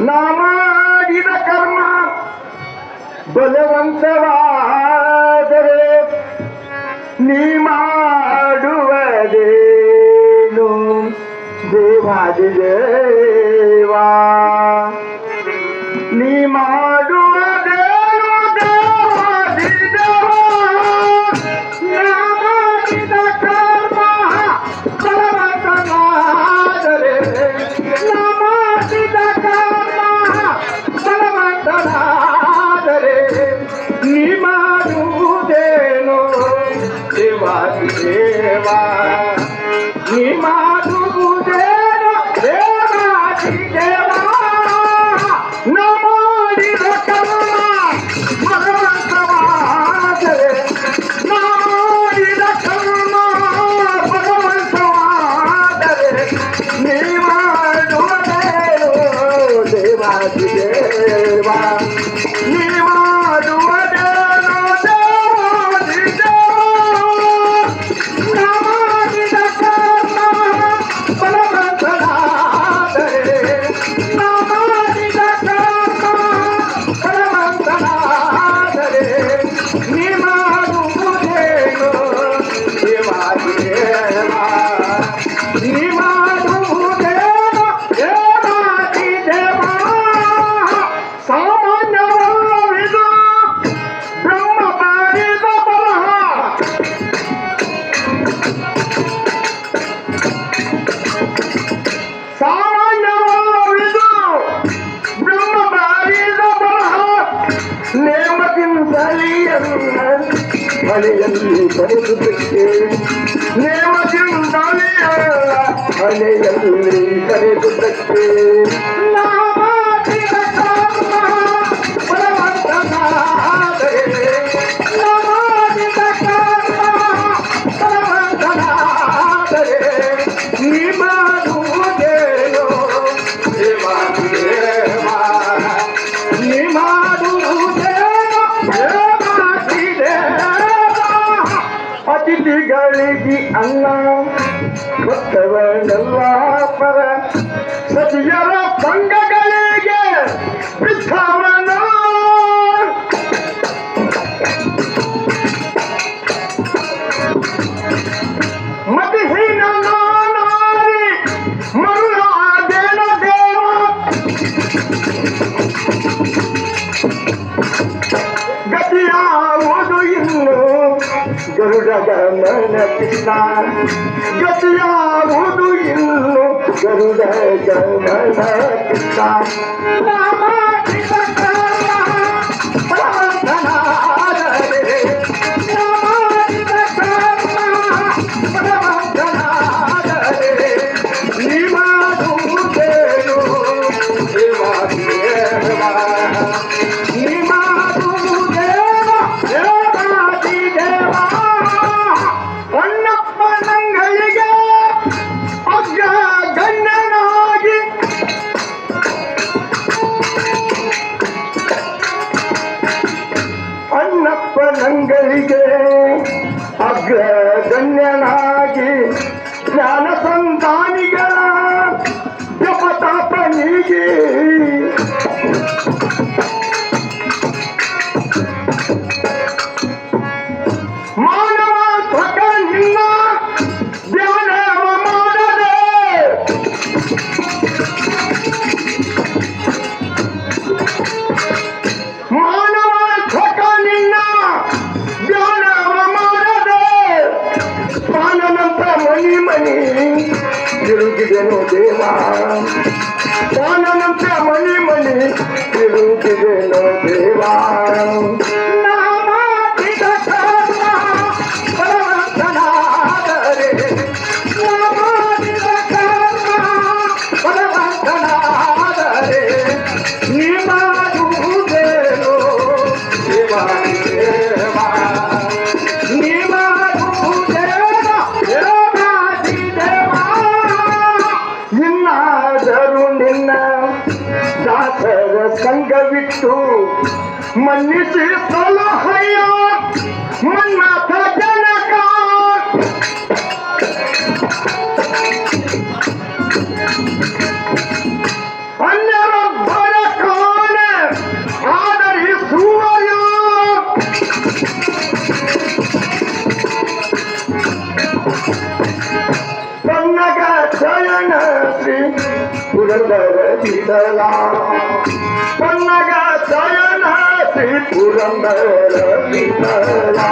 नामागिन कर्मा ಬಲವಂತ ವಾದರೆ ನೀ ಮಾಡುವದೇನು ದೇವಾದಿ ದೇವಾ ನೀ ಮಾಡು 你妈！ಮನೆಯನ್ನ ಮನೆಯಲ್ಲಿ ಕರೆದುಬಿಟ್ಟೆ ನೇಮದಿಂದಲೇ ಮನೆಯಲ್ಲಿ ಕರೆದುಬಿಟ್ಟೆ ಮಂದಿಗಳಿಗೆ ಅನ್ನ ಭಕ್ತವನ್ನೆಲ್ಲ ಪರ ಸತಿಯರ ತಂಗಗಳಿಗೆ ಬಿದ್ದ ಗರುಡ ಜಯ ಕೃಷ್ಣ ರಾಮ జ్ఞాన సంతానిగా యువత పనిగి ಕೋನಂತ ಮನಿ ಮನಿ ತಿರುಗಿದೆನು ದೇವಾರಂ संग विठू मनीषी सलो हरिया मन्नाथ पुरंदर विठला पन्नगा चयन श्री पुरंदर विठला